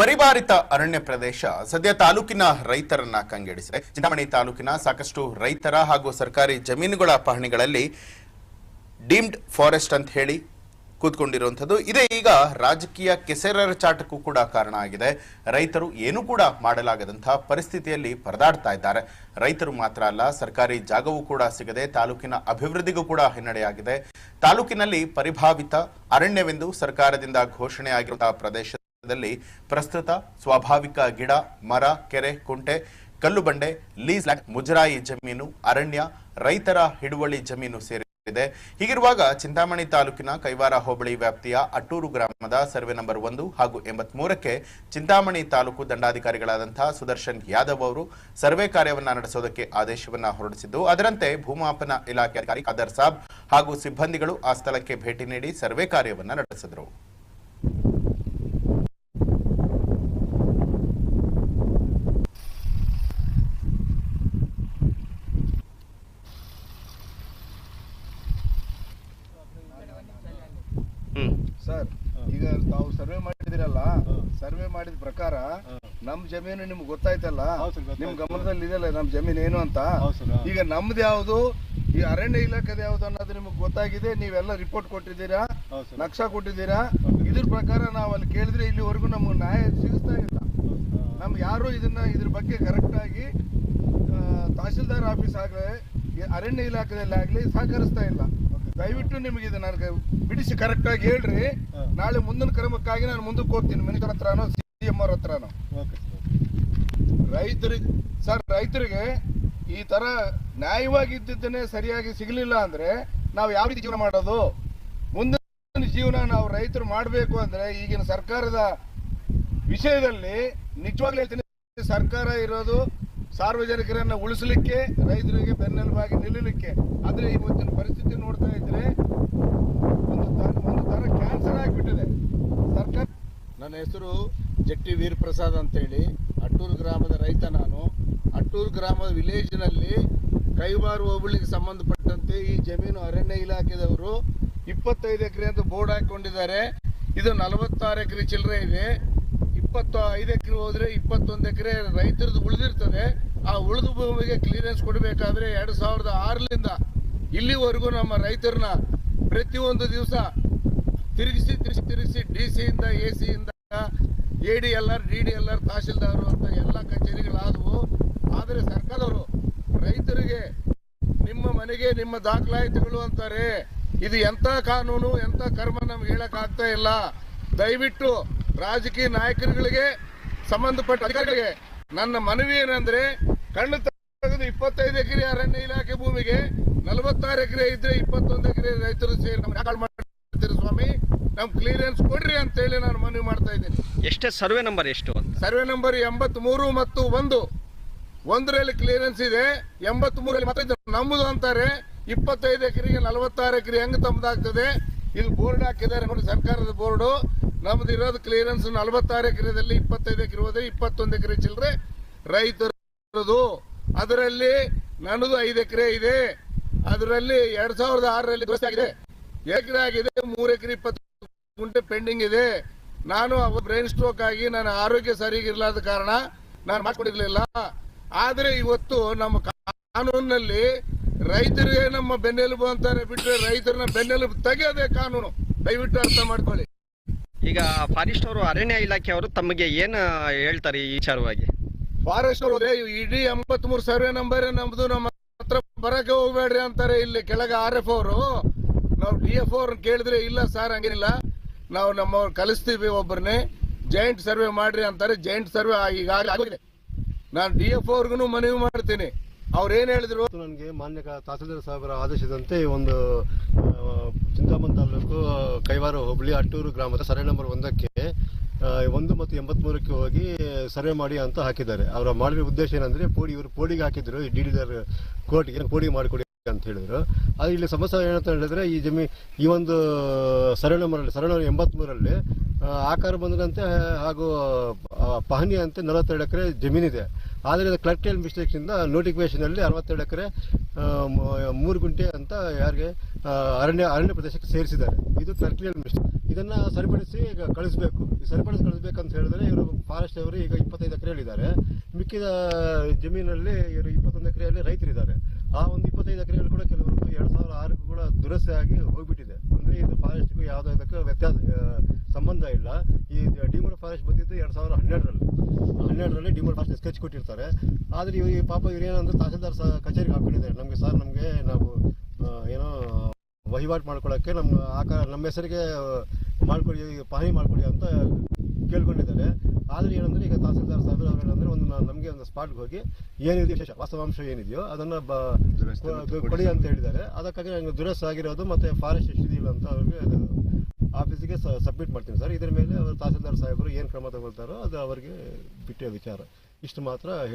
ಪರಿವಾರಿತ ಅರಣ್ಯ ಪ್ರದೇಶ ಸದ್ಯ ತಾಲೂಕಿನ ರೈತರನ್ನ ಕಂಗೆಡಿಸಿದೆ. ಚಿಂತಾಮಣಿ ತಾಲೂಕಿನ ಸಾಕಷ್ಟು ರೈತರ ಹಾಗೂ ಸರ್ಕಾರಿ ಜಮೀನುಗಳ ಪಹಣಿಗಳಲ್ಲಿ ಡೀಮ್ಡ್ ಫಾರೆಸ್ಟ್ ಅಂತ ಹೇಳಿ ಕೂತ್ಕೊಂಡಿರುವಂಥದ್ದು. ಇದೇ ಈಗ ರಾಜಕೀಯ ಕೆಸರರ ಚಾಟಕ್ಕೂ ಕೂಡ ಕಾರಣ ಆಗಿದೆ. ರೈತರು ಏನೂ ಕೂಡ ಮಾಡಲಾಗದಂತಹ ಪರಿಸ್ಥಿತಿಯಲ್ಲಿ ಪರದಾಡ್ತಾ ಇದ್ದಾರೆ. ರೈತರು ಮಾತ್ರ ಅಲ್ಲ, ಸರ್ಕಾರಿ ಜಾಗವೂ ಕೂಡ ಸಿಗದೆ ತಾಲೂಕಿನ ಅಭಿವೃದ್ಧಿಗೂ ಕೂಡ ಹಿನ್ನಡೆಯಾಗಿದೆ. ತಾಲೂಕಿನಲ್ಲಿ ಪರಿಭಾವಿತ ಅರಣ್ಯವೆಂದು ಸರ್ಕಾರದಿಂದ ಘೋಷಣೆ ಆಗಿರುವಂತಹ ಪ್ರದೇಶದಲ್ಲಿ ಪ್ರಸ್ತುತ ಸ್ವಾಭಾವಿಕ ಗಿಡ, ಮರ, ಕೆರೆ, ಕುಂಟೆ, ಕಲ್ಲು ಬಂಡೆ, ಲೀಸ್ ಲ್ಯಾಂಡ್, ಮುಜರಾಯಿ ಜಮೀನು, ಅರಣ್ಯ, ರೈತರ ಹಿಡುವಳಿ ಜಮೀನು ಸೇರಿದೆ. ಹೀಗಿರುವಾಗ ಚಿಂತಾಮಣಿ ತಾಲೂಕಿನ ಕೈವಾರ ಹೋಬಳಿ ವ್ಯಾಪ್ತಿಯ ಅಟ್ಟೂರು ಗ್ರಾಮದ ಸರ್ವೆ ನಂಬರ್ ಒಂದು ಹಾಗೂ ಎಂಬತ್ಮೂರಕ್ಕೆ ಚಿಂತಾಮಣಿ ತಾಲೂಕು ದಂಡಾಧಿಕಾರಿಗಳಾದಂತಹ ಸುದರ್ಶನ್ ಯಾದವ್ ಅವರು ಸರ್ವೆ ಕಾರ್ಯವನ್ನ ನಡೆಸೋದಕ್ಕೆ ಆದೇಶವನ್ನ ಹೊರಡಿಸಿದ್ದು, ಅದರಂತೆ ಭೂಮಾಪನ ಇಲಾಖೆ ಅಧಿಕಾರಿ ಖಾದರ್ ಸಾಬ್ ಹಾಗೂ ಸಿಬ್ಬಂದಿಗಳು ಆ ಸ್ಥಳಕ್ಕೆ ಭೇಟಿ ನೀಡಿ ಸರ್ವೆ ಕಾರ್ಯವನ್ನ ನಡೆಸಿದರು ಸರ್ ಈಗ ತಾವು ಸರ್ವೆ ಮಾಡಿದಿರಲ್ಲ ಸರ್ವೆ ಮಾಡಿದ ಪ್ರಕಾರ ನಮ್ ಜಮೀನು ನಿಮ್ಗೆ ಗೊತ್ತಾಯ್ತಲ್ಲ? ನಿಮ್ ಗಮನದಲ್ಲಿ ಇದೆಯಲ್ಲ ನಮ್ ಜಮೀನು ಏನು ಅಂತ? ಈಗ ನಮ್ದು ಯಾವ್ದು? ಈ ಅರಣ್ಯ ಇಲಾಖೆದ ಯಾವ್ದು ಅನ್ನೋದು ನಿಮ್ಗೆ ಗೊತ್ತಾಗಿದೆ ನೀವೆಲ್ಲ ರಿಪೋರ್ಟ್ ಕೊಟ್ಟಿದ್ದೀರಾ. ನಕ್ಷಾ ಕೊಟ್ಟಿದ್ದೀರಾ? ಇದ್ರ ಪ್ರಕಾರ ನಾವು ಅಲ್ಲಿ ಕೇಳಿದ್ರೆ ಇಲ್ಲಿವರೆಗೂ ನಮ್ಗೆ ನ್ಯಾಯ ಸಿಗಿಸ್ತಾ ಇಲ್ಲ. ನಮ್ ಯಾರು ಇದನ್ನ ಇದ್ರ ಬಗ್ಗೆ ಕರೆಕ್ಟ್ ಆಗಿ ತಹಸೀಲ್ದಾರ್ ತಹಶೀಲ್ದಾರ್ ಆಫೀಸ್ ಆಗಲಿ ಅರಣ್ಯ ಇಲಾಖೆದಲ್ಲಿ ಆಗಲಿ ಸಹಕರಿಸ್ತಾ ಇಲ್ಲ. ದಯವಿಟ್ಟು ನಿಮಗೆ ಇದು ನನಗೆ ಬಿಡಿಸಿ ಕರೆಕ್ಟ್ ಆಗಿ ಹೇಳ್ರಿ. ನಾಳೆ ಮುಂದಿನ ಕ್ರಮಕ್ಕಾಗಿ ನಾನು ಮುಂದಕ್ಕೆ ಹೋಗ್ತೀನಿ. ಮಿನಿಸ್ಟರ್ ಹತ್ರನೋ ಎಂ ಅವ್ರ ಹತ್ರ ರೈತರಿಗೆ ಸರ್ ರೈತರಿಗೆ ಈ ತರ ನ್ಯಾಯವಾಗಿ ಇದ್ದಿದ್ದನ್ನೇ ಸರಿಯಾಗಿ ಸಿಗಲಿಲ್ಲ ಅಂದ್ರೆ ನಾವು ಯಾವ ರೀತಿ ಜೀವನ ಮಾಡೋದು? ಮುಂದಿನ ಜೀವನ ನಾವು ರೈತರು ಮಾಡಬೇಕು ಅಂದ್ರೆ ಈಗಿನ ಸರ್ಕಾರದ ವಿಷಯದಲ್ಲಿ ನಿಜವಾಗ್ಲೂ ಹೇಳ್ತೀನಿ ಸರ್ಕಾರ ಇರೋದು ಸಾರ್ವಜನಿಕರನ್ನ ಉಳಿಸಲಿಕ್ಕೆ ರೈತರಿಗೆ ಬೆನ್ನೆಲುಬಾಗಿ ನಿಲ್ಲಲಿಕ್ಕೆ. ಆದ್ರೆ ಇವತ್ತಿನ ಪರಿಸ್ಥಿತಿ ನೋಡ್ತಾ ಇದ್ರೆ ಒಂದು ತರ ಕ್ಯಾನ್ಸರ್ ಆಗಿಬಿಟ್ಟಿದೆ. ಸರ್ಕಾರ ನನ್ನ ಹೆಸರು ಜಟ್ಟಿ ವೀರಪ್ರಸಾದ್ ಅಂತೇಳಿ, ಅಟ್ಟೂರು ಗ್ರಾಮದ ರೈತ ನಾನು. ಅಟ್ಟೂರು ಗ್ರಾಮದ ವಿಲೇಜ್ನಲ್ಲಿ ಕೈವಾರು ಹೋಬಳಿಗೆ ಸಂಬಂಧಪಟ್ಟಂತೆ ಈ ಜಮೀನು ಅರಣ್ಯ ಇಲಾಖೆದವರು ಇಪ್ಪತ್ತೈದು ಎಕರೆ ಅಂತ ಬೋರ್ಡ್ ಹಾಕೊಂಡಿದ್ದಾರೆ ಇದು ನಲವತ್ತಾರು ಎಕರೆ ಚಿಲ್ಲರೆ ಇದೆ. ಇಪ್ಪತ್ತು, ಐದು ಎಕರೆ ಹೋದ್ರೆ ಇಪ್ಪತ್ತೊಂದು ಎಕರೆ ರೈತರದ್ದು ಉಳಿದಿರ್ತದೆ. ಆ ಉಳಿದ ಭೂಮಿಗೆ ಕ್ಲಿಯರೆನ್ಸ್ ಕೊಡಬೇಕಾದ್ರೆ ಎರಡು ಸಾವಿರದ ಆರರಿಂದ ಇಲ್ಲಿವರೆಗೂ ನಮ್ಮ ರೈತರನ್ನ ಪ್ರತಿಯೊಂದು ದಿವಸ ತಿರುಗಿಸಿ ತಿರುಗಿಸಿ ತಿರುಗಿಸಿ ಡಿ ಸಿಯಿಂದ A ಸಿಯಿಂದ A D L R D D L tahsildar ಅಂತ ಎಲ್ಲ ಕಚೇರಿಗಳಾದವು. ಆದರೆ ಸರ್ಕಾರದವರು ರೈತರಿಗೆ ನಿಮ್ಮ ಮನೆಗೆ ನಿಮ್ಮ ದಾಖಲಾತಿಗಳು ಅಂತಾರೆ. ಇದು ಎಂತ ಕಾನೂನು, ಎಂತ ಕರ್ಮ ನಮ್ಗೆ ಹೇಳೋಕ್ಕಾಗ್ತಾ ಇಲ್ಲ. ದಯವಿಟ್ಟು ರಾಜಕೀಯ ನಾಯಕರುಗಳಿಗೆ, ಸಂಬಂಧಪಟ್ಟ ಅಧಿಕಾರಿಗಳಿಗೆ ನನ್ನ ಮನವಿ ಏನಂದ್ರೆ, ಕಣ್ಣು ತೆಗೆದು ಇಪ್ಪತ್ತೈದು ಎಕರೆ ಅರಣ್ಯ ಇಲಾಖೆ ಭೂಮಿಗೆ, ನಲವತ್ತಾರು ಎಕರೆ ಇದ್ರೆ ಇಪ್ಪತ್ತೊಂದು ಎಕರೆ ರೈತರು ಸೇರಿ ಮಾಡ್ತೀರಿ ಸ್ವಾಮಿ. ನಮ್ ಕ್ಲಿಯರೆನ್ಸ್ ಕೊಡ್ರಿ ಅಂತ ಹೇಳಿ ನಾನು ಮನವಿ ಮಾಡ್ತಾ ಇದ್ದೀನಿ. ಎಷ್ಟೇ ಸರ್ವೆ ನಂಬರ್ ಎಷ್ಟು ಅಂತ? ಸರ್ವೆ ನಂಬರ್ ಎಂಬತ್ ಮೂರು ಮತ್ತು ಒಂದು. ಒಂದರಲ್ಲಿ ಕ್ಲಿಯರೆನ್ಸ್ ಇದೆ ಎಂಬತ್ಮೂರಲ್ಲಿ ಮತ್ತೆ ನಮ್ಮದು ಅಂತಾರೆ ಇಪ್ಪತ್ತೈದು ಎಕರೆಗೆ ನಲವತ್ತಾರು ಎಕರೆ ಹೆಂಗ್ ತಮ್ಮದಾಗ್ತದೆ ಇದು ಬೋರ್ಡ್ ಹಾಕಿದ್ದಾರೆ ನೋಡಿ ಸರ್ಕಾರದ ಬೋರ್ಡು ನಮ್ದು ಇರೋದು ಕ್ಲಿಯರೆನ್ಸ್ ನಲವತ್ತಾರು ಎಕರೆದಲ್ಲಿ ಇಪ್ಪತ್ತೈದು ಎಕರೆ ಹೋದ್ರೆ ಇಪ್ಪತ್ತೊಂದು ಎಕರೆ ಚಿಲ್ಲರೆ ರೈತರದು. ಅದರಲ್ಲಿ ನನ್ನದು ಐದು ಎಕರೆ ಇದೆ. ಅದರಲ್ಲಿ ಎರಡ್ ಸಾವಿರದ ಆರರಲ್ಲಿ ಆಗಿದೆ. ಎಕರೆ ಆಗಿದೆ ಮೂರು ಎಕರೆ ಇಪ್ಪತ್ತು ಗುಂಟೆ ಪೆಂಡಿಂಗ್ ಇದೆ. ನಾನು ಬ್ರೈನ್ ಸ್ಟ್ರೋಕ್ ಆಗಿ ನನ್ನ ಆರೋಗ್ಯ ಸರಿಗಿರ್ಲಾದ ಕಾರಣ ನಾನು ಮಾಡ್ಕೊಂಡಿರ್ಲಿಲ್ಲ. ಆದರೆ ಇವತ್ತು ನಮ್ಮ ಕಾನೂನಿನಲ್ಲಿ ರೈತರಿಗೆ ನಮ್ಮ ಬೆನ್ನೆಲುಬು ಅಂತಾರೆ ಬಿಟ್ಟರೆ ರೈತರನ್ನ ಬೆನ್ನೆಲುಬು ತೆಗೆಯೋದೆ ಕಾನೂನು. ದಯವಿಟ್ಟು ಅರ್ಥ ಮಾಡ್ಕೊಳ್ಳಿ. ಈಗ ಫಾರೆಸ್ಟ್ ಅವರು ಅರಣ್ಯ ಇಲಾಖೆಯವರು ತಮಗೆ ಏನು ಹೇಳ್ತಾರೆ ಈ ವಿಚಾರವಾಗಿ? ಫಾರೆಸ್ಟ್ ಅವರು ಇಡೀ ಎಂಬತ್ ಮೂರು ಸರ್ವೆ ನಂಬರ್ ನಮ್ದು ನಮ್ಮ ಹತ್ರ ಬರಕ್ಕೆ ಹೋಗ್ಬೇಡ್ರಿ ಅಂತಾರೆ ಇಲ್ಲಿ ಕೆಳಗೆ ಆರ್ ಎಫ್ ಅವರು. ನಾವು ಡಿ ಎಫ್ ಅವ್ರ ಕೇಳಿದ್ರೆ ಇಲ್ಲ ಸರ್ ಹಂಗೇನಿಲ್ಲ. ನಾವು ನಮ್ಮವ್ರು ಕಲಿಸ್ತೀವಿ ಒಬ್ಬರನ್ನೇ ಜಾಯಿಂಟ್ ಸರ್ವೆ ಮಾಡ್ರಿ ಅಂತಾರೆ. ಜಾಯಿಂಟ್ ಸರ್ವೆ ಈಗಾಗಲೇ ಆಗಿದೆ ನಾನು ಡಿ ಎಫ್ ಅವ್ರಿಗೂ ಮನವಿ ಮಾಡ್ತೀನಿ. ಅವ್ರು ಏನು ಹೇಳಿದ್ರು? ನನಗೆ ಮಾನ್ಯ ತಹಸೀಲ್ದಾರ್ ಸಾಹೇಬರ ಆದೇಶದಂತೆ ಒಂದು ಚಿಂತಾಮನ್ ತಾಲೂಕು ಕೈವಾರ ಹೋಬಳಿ ಅಟ್ಟೂರು ಗ್ರಾಮದ ಸರ್ವೆ ನಂಬರ್ ಒಂದಕ್ಕೆ ಒಂದು ಮತ್ತು ಎಂಬತ್ಮೂರಕ್ಕೆ ಹೋಗಿ ಸರ್ವೆ ಮಾಡಿ ಅಂತ ಹಾಕಿದ್ದಾರೆ. ಅವರ ಮಾಡಿರೋ ಉದ್ದೇಶ ಏನಂದ್ರೆ ಪೋಡಿ ಇವರು ಪೋಡಿಗೆ ಹಾಕಿದ್ರು. ಡಿ ಡಿ ಕೋರ್ಟ್ಗೆ ಪೋಡಿ ಮಾಡಿಕೊಡಿ ಅಂತ ಹೇಳಿದ್ರು. ಆದರೆ ಇಲ್ಲಿ ಸಮಸ್ಯೆ ಏನಂತ ಹೇಳಿದ್ರೆ, ಈ ಜಮೀ, ಈ ಒಂದು ಸರಣ ಮರಳಿ ಸರಣ ಎಂಬತ್ಮೂರಲ್ಲಿ ಆಕಾರ ಬಂದಂತೆ ಹಾಗೂ ಪಹನಿ ಅಂತೆ ನಲವತ್ತೆರಡು ಎಕರೆ ಜಮೀನಿದೆ. ಆದರೆ ಅದು ಕ್ಲರ್ಕಿಯಲ್ ಮಿಸ್ಟೇಕ್ಸಿಂದ ನೋಟಿಫಿಕೇಶನಲ್ಲಿ ಅರವತ್ತೆರಡು ಎಕರೆ ಮೂರು ಗುಂಟೆ ಅಂತ ಯಾರಿಗೆ ಅರಣ್ಯ ಅರಣ್ಯ ಪ್ರದೇಶಕ್ಕೆ ಸೇರಿಸಿದ್ದಾರೆ. ಇದು ಕ್ಲರ್ಕಿಯಲ್ ಮಿಸ್ಟೇಕ್ ಇದನ್ನ ಸರಿಪಡಿಸಿ ಈಗ ಕಳಿಸ್ಬೇಕು. ಸರಿಪಡಿಸಿ ಕಳಿಸ್ಬೇಕಂತ ಹೇಳಿದ್ರೆ ಇವರು ಫಾರೆಸ್ಟ್ ಅವರು ಈಗ ಇಪ್ಪತ್ತೈದು ಎಕರೆ ಹೇಳಿದ್ದಾರೆ ಮಿಕ್ಕಿದ ಜಮೀನಲ್ಲಿ ಇವರು ಇಪ್ಪತ್ತೊಂದು ಎಕರೆಯಲ್ಲಿ ರೈತರಿದ್ದಾರೆ ಆ ಒಂದು ಇಪ್ಪತ್ತೈದು ಎಕರೆಯಲ್ಲಿ ಕೂಡ ಕೆಲವರಿಗೆ ಎರಡು ಸಾವಿರ ಆರಕ್ಕೂ ದುರಸ್ತಿ ಆಗಿ ಹೋಗ್ಬಿಟ್ಟಿದೆ. ಅಂದ್ರೆ ಇದು ಫಾರೆಸ್ಟ್ಗೂ ಯಾವುದೋ ಇದಕ್ಕೆ ವ್ಯತ್ಯಾಸ ಸಂಬಂಧ ಇಲ್ಲ. ಈ ಡಿಮರ್ ಫಾರೆಸ್ಟ್ ಬಂದಿದ್ದು ಎರಡು ಸಾವಿರ ಹನ್ನೆರಡರಲ್ಲಿ. ಹನ್ನೆರಡರಲ್ಲಿ ಡಿಮರ್ ಫಾರೆಸ್ಟ್ ಸ್ಕೆಚ್ ಕೊಟ್ಟಿರ್ತಾರೆ. ಆದರೆ ಇವ್ರು, ಈ ಪಾಪ ಇವ್ರು ಏನಂದ್ರೆ ತಹಸೀಲ್ದಾರ್ ಸ ಕಚೇರಿಗೆ ಹಾಕೊಂಡಿದ್ದಾರೆ. ನಮಗೆ ಸರ್ ನಮಗೆ ನಾವು ಏನೋ ವಹಿವಾಟು ಮಾಡ್ಕೊಳ್ಳೋಕ್ಕೆ ನಮ್ಮ ಆಕಾರ ನಮ್ಮ ಹೆಸರಿಗೆ ಮಾಡ್ಕೊಡಿ ಪಹಣಿ ಮಾಡ್ಕೊಡಿ ಅಂತ ಕೇಳ್ಕೊಂಡಿದ್ದಾರೆ. ಆದರೆ ಏನಂದ್ರೆ ಈಗ ತಹಸೀಲ್ದಾರ್ ಸಾಹೇಬ್ರು ಅವ್ರು ಏನಂದ್ರೆ ಒಂದು ನಮಗೆ ಒಂದು ಸ್ಪಾಟ್ಗೆ ಹೋಗಿ ಏನಿದೆ ವಿಶೇಷ? ವಾಸ್ತವಾಂಶ ಏನಿದೆಯೋ ಅದನ್ನ ಬ ಕೊಡಿ ಅಂತ ಹೇಳಿದ್ದಾರೆ. ಅದಕ್ಕಾಗಿ ನಂಗೆ ದುರಸ್ ಆಗಿರೋದು ಮತ್ತೆ ಫಾರೆಸ್ಟ್ ಎಷ್ಟಿದೆಯಿಲ್ಲ ಅಂತ ಅವ್ರಿಗೆ ಅದು ಆಫೀಸಿಗೆ ಸಬ್ಮಿಟ್ ಮಾಡ್ತೀನಿ ಸರ್. ಇದ್ರ ಮೇಲೆ ಅವರು ತಹಸೀಲ್ದಾರ್ ಸಾಹೇಬರು ಏನು ಕ್ರಮ ತಗೊಳ್ತಾರೋ ಅದು ಅವರಿಗೆ ಬಿಟ್ಟಿರೋ ವಿಚಾರ. ಇಷ್ಟು ಮಾತ್ರ ಹೇಳಿ